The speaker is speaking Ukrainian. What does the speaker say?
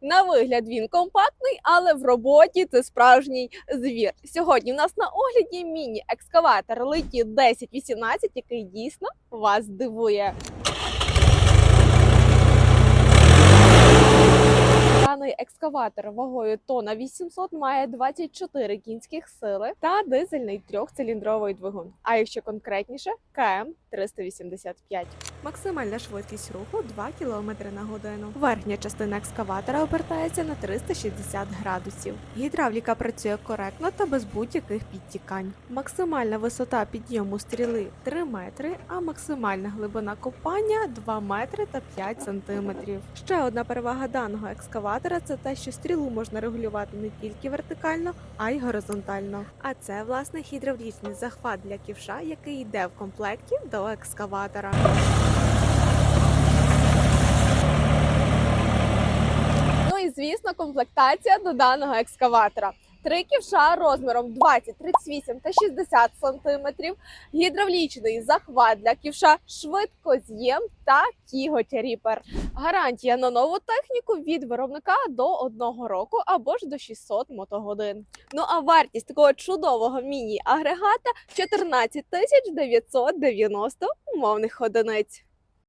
На вигляд він компактний, але в роботі це справжній звір. Сьогодні в нас на огляді міні-екскаватор Литі 1018, який дійсно вас здивує. Даний екскаватор вагою тона 800 має 24 кінських сили та дизельний трьохциліндровий двигун. А якщо конкретніше, КМ 385. Максимальна швидкість руху 2 км на годину. Верхня частина екскаватора обертається на 360 градусів. Гідравліка працює коректно та без будь-яких підтікань. Максимальна висота підйому стріли 3 метри, а максимальна глибина копання 2 метри та 5 сантиметрів. Ще одна перевага даного екскаватора це те, що стрілу можна регулювати не тільки вертикально, а й горизонтально. А це власне гідравлічний захват для ківша, який йде в комплекті до екскаватора. Ну і звісно, комплектація до даного екскаватора. Три ківша розміром 20, 38 та 60 см, гідравлічний захват для ківша, швидкоз'єм та кіготь ріпер. Гарантія на нову техніку від виробника до одного року або ж до 600 мотогодин. Ну а вартість такого чудового міні-агрегата 14 тисяч 990 умовних одиниць.